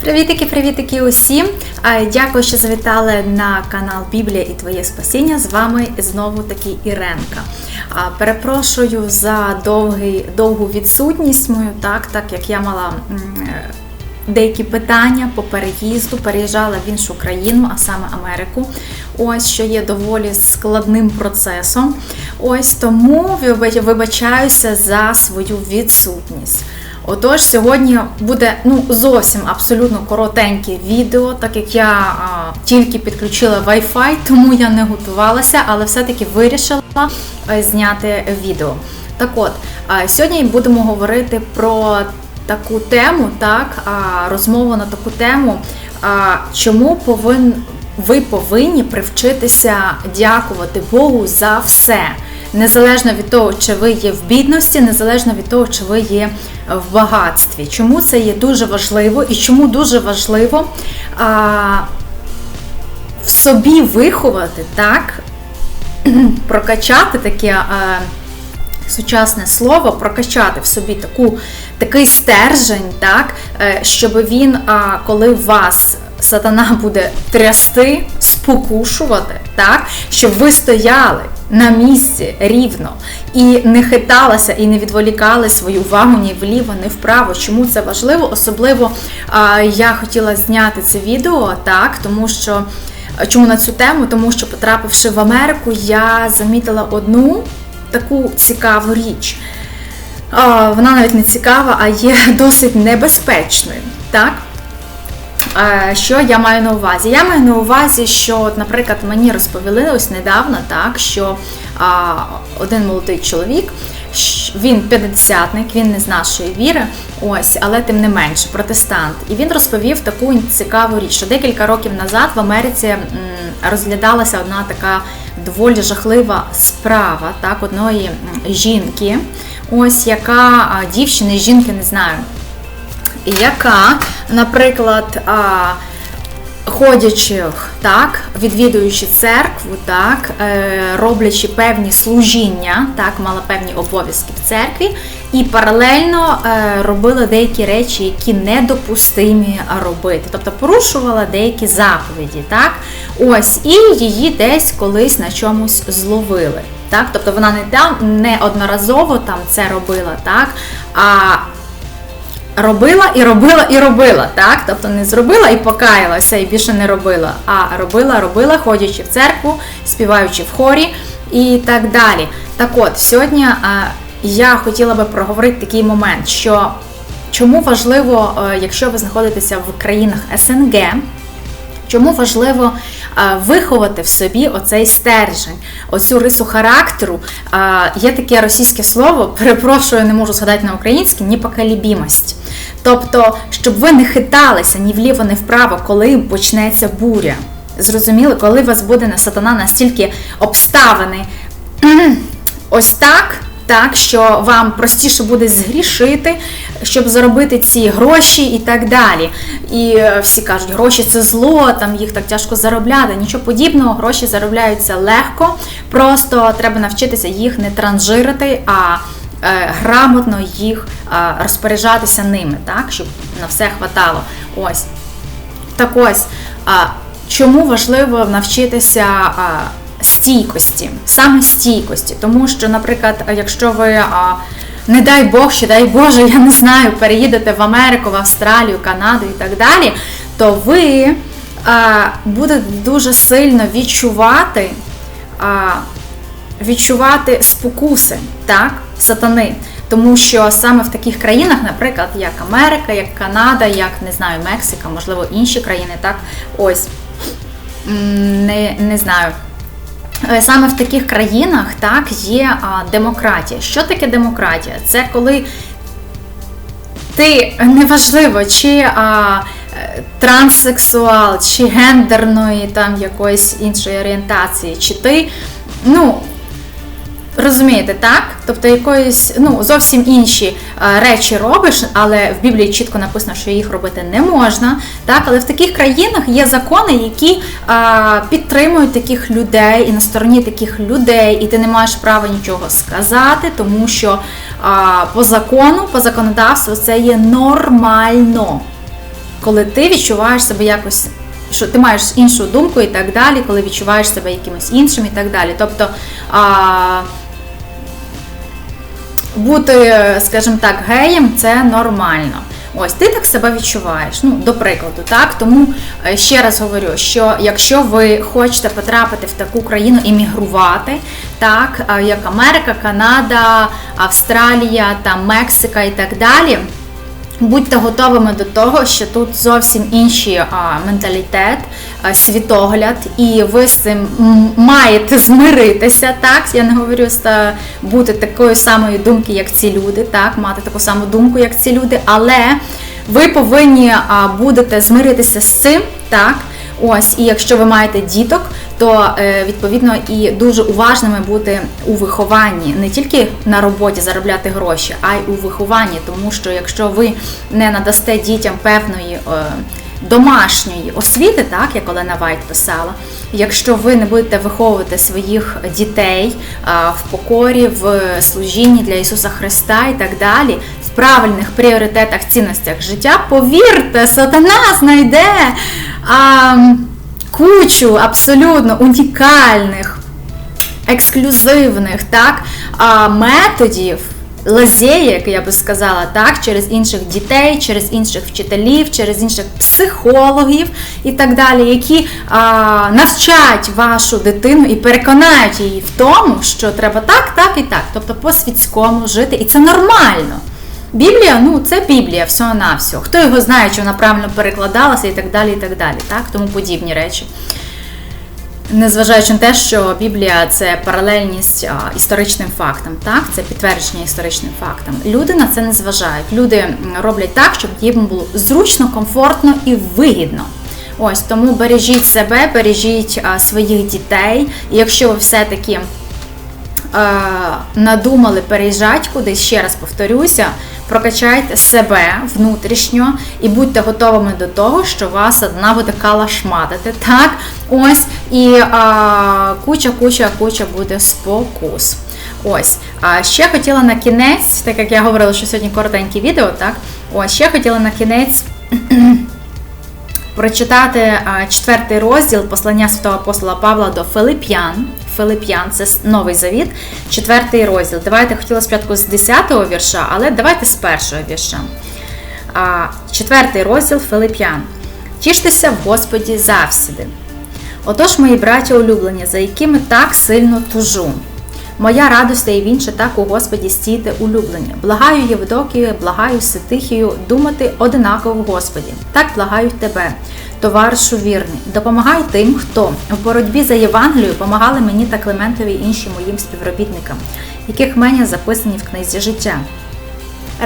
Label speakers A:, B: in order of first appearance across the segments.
A: Привітики, привітики усім! Дякую, що завітали на канал Біблія і Твоє Спасіння. З вами знову таки Іренка. Перепрошую за довгий, довгу відсутність мою, так, так як я мала е, деякі питання по переїзду, переїжджала в іншу країну, а саме Америку. Ось що є доволі складним процесом. Ось тому вибачаюся за свою відсутність. Отож, сьогодні буде ну зовсім абсолютно коротеньке відео, так як я а, тільки підключила Wi-Fi, тому я не готувалася, але все-таки вирішила е, зняти відео. Так от, сьогодні будемо говорити про таку тему, так, розмову на таку тему, чому повин, ви повинні привчитися дякувати Богу за все. Незалежно від того, чи ви є в бідності, незалежно від того, чи ви є в багатстві. Чому це є дуже важливо і чому дуже важливо а, в собі виховати, так, прокачати таке а, сучасне слово, прокачати в собі таку, такий стержень, так, е, щоб він, коли вас сатана буде трясти, спокушувати, так, щоб ви стояли на місці рівно і не хиталася, і не відволікали свою увагу ні вліво, ні вправо. Чому це важливо? Особливо я хотіла зняти це відео, так, тому що. Чому на цю тему? Тому що, потрапивши в Америку, я замітила одну таку цікаву річ. Вона навіть не цікава, а є досить небезпечною. Так? Що я маю на увазі? Я маю на увазі, що, от, наприклад, мені розповіли ось недавно, так, що а, один молодий чоловік, він п'ятдесятник, він не з нашої віри, ось, але тим не менше, протестант. І він розповів таку цікаву річ, що декілька років назад в Америці розглядалася одна така доволі жахлива справа так, одної жінки, ось яка дівчини, жінки, не знаю. Яка, наприклад, ходячи, так, відвідуючи церкву, так, е, роблячи певні служіння, так, мала певні обов'язки в церкві, і паралельно е, робила деякі речі, які недопустимі робити, тобто порушувала деякі заповіді, так, ось, і її десь колись на чомусь зловили. Так, тобто вона не там не одноразово там це робила, так, а робила і робила і робила, так? Тобто не зробила і покаялася, і більше не робила, а робила, робила, ходячи в церкву, співаючи в хорі і так далі. Так от, сьогодні а, я хотіла би проговорити такий момент, що чому важливо, е, якщо ви знаходитеся в країнах СНГ, Чому важливо виховати в собі оцей стержень, оцю рису характеру? Є таке російське слово, перепрошую, не можу згадати на українське, непоколібімость. Тобто, щоб ви не хиталися ні вліво, ні вправо, коли почнеться буря. Зрозуміли, коли вас буде на сатана настільки обставини ось так. Так, що вам простіше буде згрішити, щоб заробити ці гроші і так далі. І е, всі кажуть, гроші це зло, там їх так тяжко заробляти. Нічого подібного, гроші заробляються легко, просто треба навчитися їх не транжирити, а е, грамотно їх е, розпоряджатися ними, так, щоб на все хватало. Ось. Так ось, чому важливо навчитися стійкості, саме стійкості? Тому що, наприклад, якщо ви, не дай Бог, ще дай Боже, я не знаю, переїдете в Америку, в Австралію, Канаду і так далі, то ви будете дуже сильно відчувати. Відчувати спокуси, так, сатани. Тому що саме в таких країнах, наприклад, як Америка, як Канада, як не знаю, Мексика, можливо, інші країни, так, ось не, не знаю. Е, Саме в таких країнах так є демократія. Що таке демократія? Це коли ти неважливо, чи а, транссексуал, чи гендерної там якоїсь іншої орієнтації, чи ти, ну. Розумієте, так? Тобто якоїсь ну зовсім інші речі робиш, але в Біблії чітко написано, що їх робити не можна. Так, але в таких країнах є закони, які а, підтримують таких людей і на стороні таких людей, і ти не маєш права нічого сказати, тому що а, по закону, по законодавству це є нормально. коли ти відчуваєш себе якось. Що ти маєш іншу думку і так далі, коли відчуваєш себе якимось іншим і так далі. Тобто а, бути, скажімо так, геєм це нормально. Ось ти так себе відчуваєш. Ну, до прикладу, так. Тому е, ще раз говорю, що якщо ви хочете потрапити в таку країну іммігрувати, так е, як Америка, Канада, Австралія, там Мексика і так далі. Будьте готовими до того, що тут зовсім інший менталітет, світогляд, і ви з цим маєте змиритися. Так, я не говорю бути такої самої думки, як ці люди, так, мати таку саму думку, як ці люди, але ви повинні будете змиритися з цим, так. Ось, і якщо ви маєте діток, то е, відповідно і дуже уважними бути у вихованні, не тільки на роботі заробляти гроші, а й у вихованні, тому що якщо ви не надасте дітям певної е, домашньої освіти, так як Олена Вайт писала, якщо ви не будете виховувати своїх дітей в покорі, в служінні для Ісуса Христа і так далі. В правильних пріоритетах, цінностях життя, повірте, сатана знайде а, кучу абсолютно унікальних, ексклюзивних так, методів. Лазєєк, я би сказала, так, через інших дітей, через інших вчителів, через інших психологів і так далі, які а, навчать вашу дитину і переконають її в тому, що треба так, так і так. Тобто по світському жити, і це нормально. Біблія, ну це Біблія, всього на всього. Хто його знає, чи вона правильно перекладалася і так далі, і так далі, так, тому подібні речі. Незважаючи на те, що Біблія це паралельність історичним фактам, так, це підтвердження історичним фактам. Люди на це не зважають. Люди роблять так, щоб їм було зручно, комфортно і вигідно. Ось тому бережіть себе, бережіть а, своїх дітей. І якщо ви все-таки надумали переїжджати кудись, ще раз повторюся, прокачайте себе внутрішньо і будьте готовими до того, що вас одна буде калашматити. Так, ось, і а, куча, куча, куча буде спокус. Ось. А ще хотіла на кінець, так як я говорила, що сьогодні коротеньке відео, так? Ось, ще хотіла на кінець. Прочитати четвертий розділ послання святого апостола Павла до Филип'ян. Филип'ян, це новий завіт, четвертий розділ. Давайте хотіла спочатку з 10-го вірша, але давайте з першого вірша. Четвертий розділ Филип'ян. Тіштеся в Господі завсіди. Отож, мої браття улюблені, за якими так сильно тужу. Моя радость і інше так у Господі стійте улюблені. Благаю Євдокію, благаю Ситихію, думати одинаково в Господі. Так благаю тебе, товаришу вірний. Допомагай тим, хто в боротьбі за Євангелію помагали мені та Климентові і іншим моїм співробітникам, яких мене записані в книзі життя.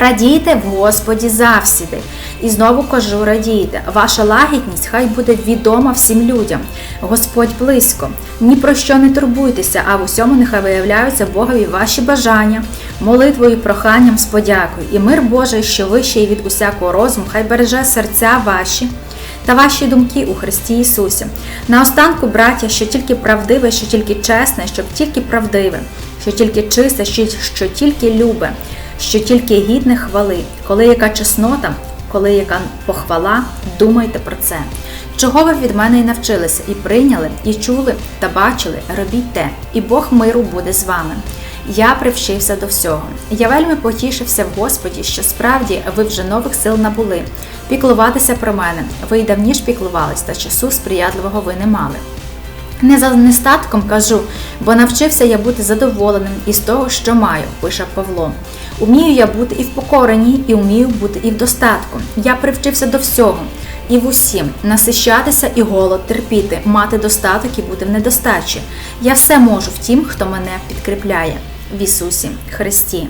A: Радійте в Господі завсіди. І знову кажу, радійте, ваша лагідність хай буде відома всім людям. Господь близько. Ні про що не турбуйтеся, а в усьому нехай виявляються Богові ваші бажання, молитвою, проханням з подякою. І мир Божий, що вищий від усякого розуму, хай береже серця ваші. Та ваші думки у Христі Ісусі. Наостанку, браття, що тільки правдиве, що тільки чесне, щоб тільки правдиве, що тільки чисте, що тільки любе, що тільки гідне хвали, коли яка чеснота, коли яка похвала, думайте про це. Чого ви від мене і навчилися, і прийняли, і чули та бачили, робіть те, і Бог миру буде з вами. Я привчився до всього. Я вельми потішився в Господі, що справді ви вже нових сил набули. Піклуватися про мене. Ви й давніш піклувались, та часу сприятливого ви не мали. Не за нестатком кажу, бо навчився я бути задоволеним із того, що маю, пише Павло. Умію я бути і в покоренні, і вмію бути і в достатку. Я привчився до всього і в усім насищатися і голод терпіти, мати достаток і бути в недостачі. Я все можу в тім, хто мене підкріпляє в Ісусі Христі.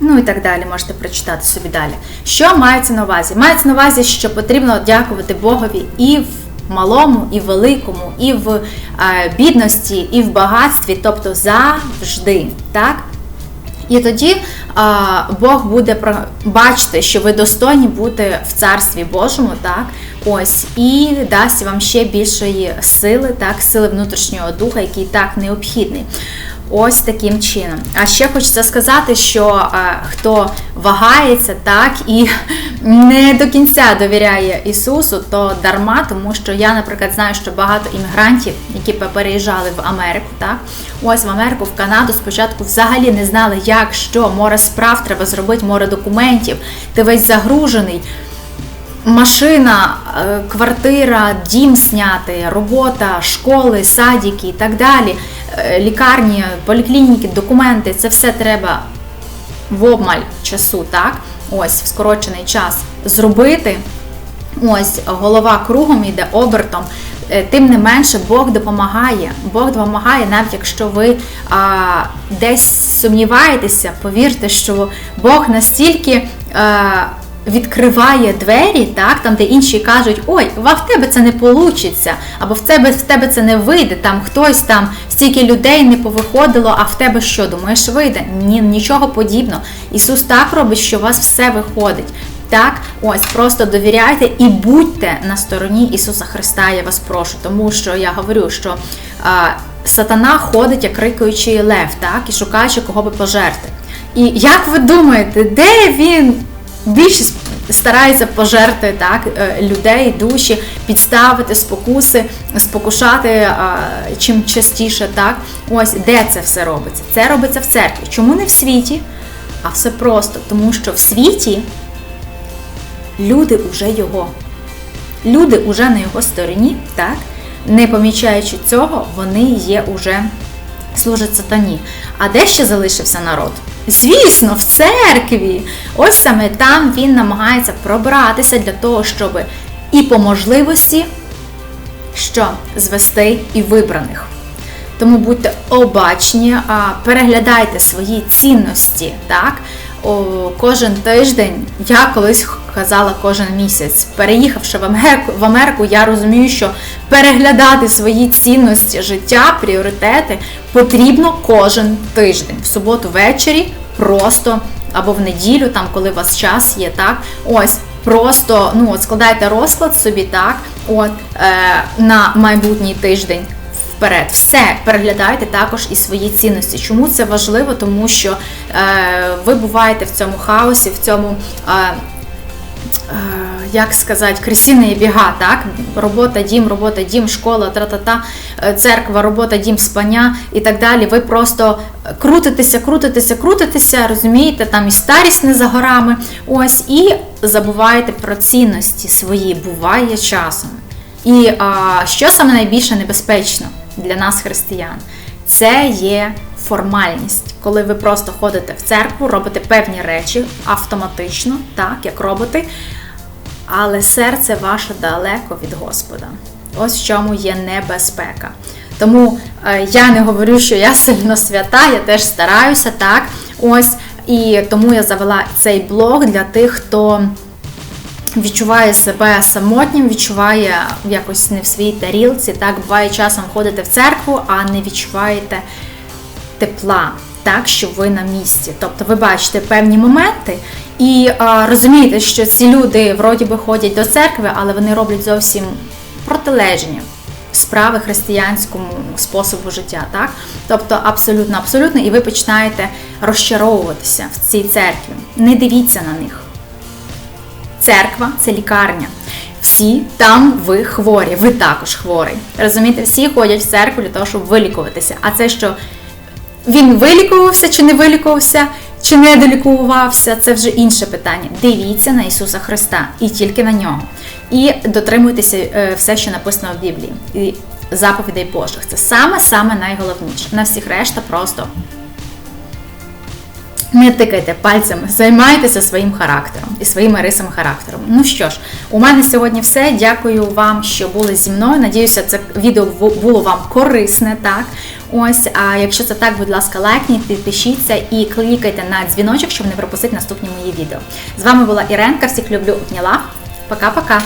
A: Ну і так далі, можете прочитати собі далі. Що мається на увазі? Мається на увазі, що потрібно дякувати Богові і в малому, і в великому, і в е, бідності, і в багатстві, тобто завжди. так? І тоді а, Бог буде бачити, що ви достойні бути в царстві Божому, так, ось, і дасть вам ще більшої сили, так, сили внутрішнього духа, який так необхідний. Ось таким чином. А ще хочеться сказати, що е, хто вагається так і не до кінця довіряє Ісусу, то дарма, тому що я, наприклад, знаю, що багато іммігрантів, які переїжджали в Америку, так ось в Америку, в Канаду, спочатку взагалі не знали, як що, море справ треба зробити, море документів, ти весь загружений. Машина, е, квартира, дім зняти, робота, школи, садики і так далі, лікарні, поліклініки, документи це все треба в обмаль часу, так? Ось в скорочений час зробити. Ось голова кругом йде обертом. Е, Тим не менше, Бог допомагає. Бог допомагає, навіть якщо ви а, десь сумніваєтеся, повірте, що Бог настільки. А, Відкриває двері, так, там, де інші кажуть, ой, а в тебе це не вийде, або в тебе в тебе це не вийде, там хтось там, стільки людей не повиходило, а в тебе що, думаєш, вийде? Ні, нічого подібного. Ісус так робить, що у вас все виходить. Так, ось просто довіряйте і будьте на стороні Ісуса Христа, я вас прошу, тому що я говорю, що а, сатана ходить, як крикуючий лев, так, і шукаючи, кого би пожерти. І як ви думаєте, де він більшість старається пожерти так, е, людей, душі, підставити спокуси, спокушати а, чим частіше, так? Ось де це все робиться? Це робиться в церкві. Чому не в світі? А все просто, тому що в світі люди уже його. Люди уже на його стороні, так? Не помічаючи цього, вони є уже служать сатані. А де ще залишився народ? Звісно, в церкві. Ось саме там він намагається пробратися для того, щоб і по можливості що звести і вибраних. Тому будьте обачні, переглядайте свої цінності. так? О, Кожен тиждень, я колись казала кожен місяць. Переїхавши в Америку, в Америку, я розумію, що переглядати свої цінності життя, пріоритети потрібно кожен тиждень. В суботу ввечері, просто або в неділю, там коли у вас час є, так. Ось. Просто ну от складайте розклад собі так, от е, на майбутній тиждень вперед. Все переглядайте також і свої цінності. Чому це важливо? Тому що е, ви буваєте в цьому хаосі, в цьому. Е, як сказати, кресіни біга, так? Робота, дім, робота, дім, школа, тра-та-та, е, церква, робота, дім, спання і так далі. Ви просто крутитеся, крутитеся, крутитеся, розумієте, там і старість не за горами. Ось, і забуваєте про цінності свої, буває часом. І а, що саме найбільше небезпечно? для нас, християн, це є формальність, коли ви просто ходите в церкву, робите певні речі автоматично, так, як роботи, але серце ваше далеко від Господа. Ось в чому є небезпека. Тому е, я не говорю, що я сильно свята, я теж стараюся, так. Ось, і тому я завела цей блог для тих, хто відчуває себе самотнім, відчуває якось не в своїй тарілці. Так, буває часом ходите в церкву, а не відчуваєте тепла, так, що ви на місці. Тобто ви бачите певні моменти і а, розумієте, що ці люди вроді би ходять до церкви, але вони роблять зовсім протилежні. Справи християнському способу життя, так? Тобто абсолютно, абсолютно, і ви починаєте розчаровуватися в цій церкві. Не дивіться на них. Церква це лікарня. Всі там ви хворі, ви також хворий. Розумієте, всі ходять в церкву для того, щоб вилікуватися. А це що він вилікувався чи не вилікувався, чи не долікувався, це вже інше питання. Дивіться на Ісуса Христа і тільки на нього. І дотримуйтеся е, все, що написано в Біблії. І заповідей Божих. Це саме-саме найголовніше. На всіх решта просто. Не тикайте пальцями, займайтеся своїм характером і своїми рисами характеру. Ну що ж, у мене сьогодні все. Дякую вам, що були зі мною. Надіюся, це відео було вам корисне. Так, ось. А якщо це так, будь ласка, лайкніть, підпишіться і клікайте на дзвіночок, щоб не пропустити наступні мої відео. З вами була Іренка. Всіх люблю, обняла. Пока-пока.